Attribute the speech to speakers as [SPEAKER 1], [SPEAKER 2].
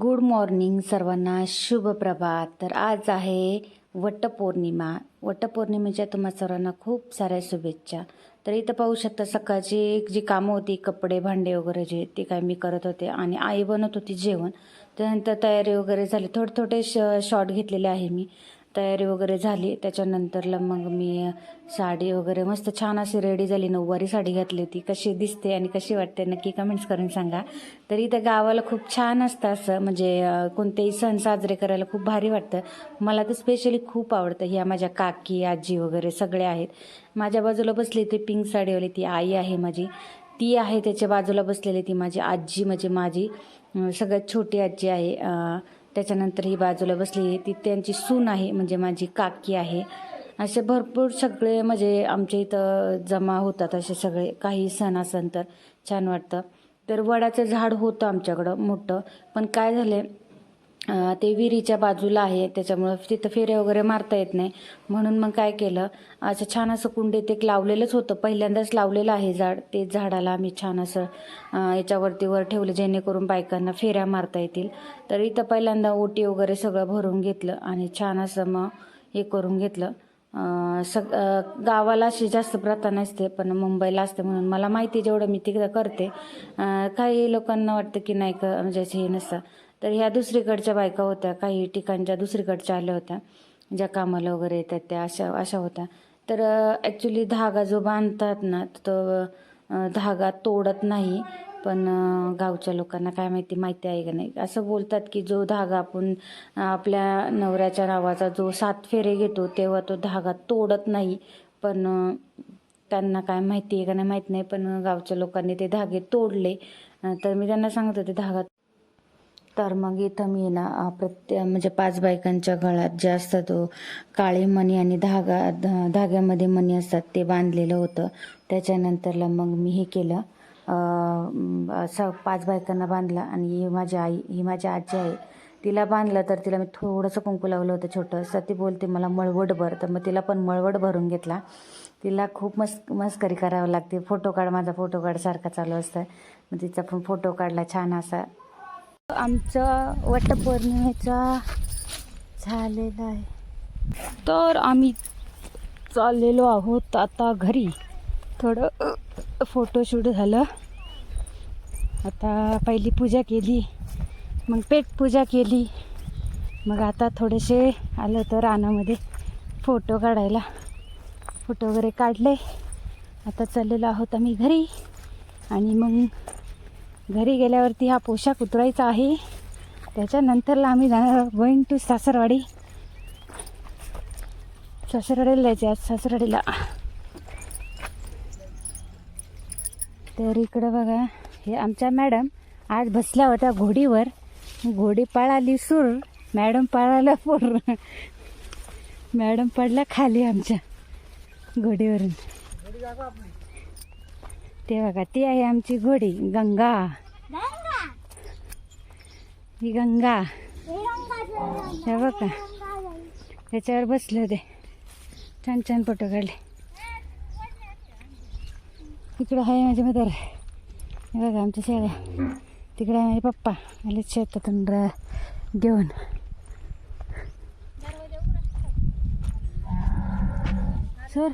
[SPEAKER 1] Good morning सर्वांना. शुभ प्रभात. तर आज आहे वटपौर्णिमा. वटपौर्णिमेच्या तुम्हा सर्वांना खूप साऱ्या शुभेच्छा. तर इथं पाहू शकता सकाळची जी कामं होती कपडे भांडे वगैरे जे ते काय मी करत होते आणि आई बनवत होती जेवण. त्यानंतर तयारी वगैरे झाली. थोडे थोडे श शॉर्ट घेतलेले आहे मी. तयारी वगैरे झाली. त्याच्यानंतरला मग मी साडी वगैरे मस्त छान अशी रेडी झाली. नऊवारी साडी घातली होती. कशी दिसते आणि कशी वाटते नक्की कमेंट्स करून सांगा. तर इथं गावाला खूप छान असतं असं. म्हणजे कोणतेही सण साजरे करायला खूप भारी वाटतं. मला तर स्पेशली खूप आवडतं. ह्या माझ्या काकी आजी वगैरे सगळे आहेत. माझ्या बाजूला बसली ती पिंक साडीवाली. ती आई आहे माझी. ती आहे त्याच्या बाजूला बसलेली ती माझी आजी म्हणजे माझी सगळ्यात छोटी आजी आहे. त्याच्यानंतर ही बाजूला बसली. ती त्यांची सून आहे म्हणजे माझी काकी आहे. असे भरपूर सगळे म्हणजे आमच्या इथं जमा होतात असे सगळे. काही सण असेल तर छान वाटतं. तर वडाचं झाड होतं आमच्याकडं मोठं. पण काय झालं ते विहिरीच्या बाजूला आहे त्याच्यामुळं तिथं फेऱ्या वगैरे मारता येत नाही. म्हणून मग काय केलं असं छान असं कुंडीत एक लावलेलंच होतं. पहिल्यांदाच लावलेलं आहे झाड. ते झाडाला आम्ही छान असं याच्यावरती वर ठेवलं जेणेकरून बायकांना फेऱ्या मारता येतील. तर इथं पहिल्यांदा ओटी वगैरे सगळं भरून घेतलं आणि छान असं मग हे करून घेतलं. सग गावाला अशी जास्त प्रथा नसते पण मुंबईला असते म्हणून मला माहिती जेवढं मी तिकडं करते. काही लोकांना वाटतं की नाही का म्हणजे असं हे नसतं. तर ह्या दुसरीकडच्या बायका होत्या काही ठिकाणच्या दुसरीकडच्या आल्या होत्या ज्या कामाला वगैरे येतात त्या अशा अशा होत्या. तर ॲक्च्युली धागा जो बांधतात ना तो धागा तोडत नाही पण गावच्या लोकांना काय माहिती माहिती आहे का नाही? असं बोलतात की जो धागा आपण आपल्या नवऱ्याच्या नावाचा जो सात फेरे घेतो तेव्हा तो धागा तोडत नाही पण त्यांना काय माहिती आहे का नाही माहीत नाही पण गावच्या लोकांनी ते धागे तोडले. तर मी त्यांना सांगत होते धागा तर मग इथं मी ना अं, प्रत्ये म्हणजे पाच बायकांच्या गळ्यात जे असतं तो काळे मणी आणि धागा धाग्यामध्ये मणी असतात ते बांधलेलं होतं. त्याच्यानंतरला मग मी हे केलं. असं पाच बायकांना बांधला आणि ही माझी आई ही माझी आजी आहे तिला बांधलं तर तिला मी थोडंसं कुंकू लावलं होतं छोटं. असं ती बोलते मला मळवट भर. तर मग तिला पण मळवट भरून घेतला. तिला खूप मस् मस्करी करावं लागते. फोटो काढ माझा फोटो काढ सारखा चालू असतं. मग तिचा पण फोटो काढला छान असा आमचं वटपौर्णिमेचा झालेला आहे. तर आम्ही चाललेलो आहोत आता घरी. थोडं फोटोशूट झालं. आता पहिली पूजा केली. मग पेट पूजा केली. मग आता थोडेसे आलं तर रानामध्ये फोटो काढायला. फोटो वगैरे काढले. आता चाललेलो आहोत आम्ही घरी. आणि मग घरी गेल्यावरती हा पोशाख उतरायचा आहे. त्याच्यानंतरला आम्ही जाणार गोईंग टू सासरवाडी. सासरवाडीला जायचे आज सासरवाडीला. तर इकडं बघा हे आमच्या मॅडम आज बसल्या होत्या घोडीवर. घोडी पळाली सूर. मॅडम पळाला पूर. मॅडम पडल्या खाली आमच्या घोडीवरून. ते बघा ती आहे आमची घोडी गंगा. ही गंगा. हे बघा. त्याच्यावर बसले होते. छान छान फोटो काढले. इकडं आहे माझे मदर. हे बघा आमच्या शेळ्या. तिकडे आहे माझे पप्पा. आले शेतातून घेऊन. सर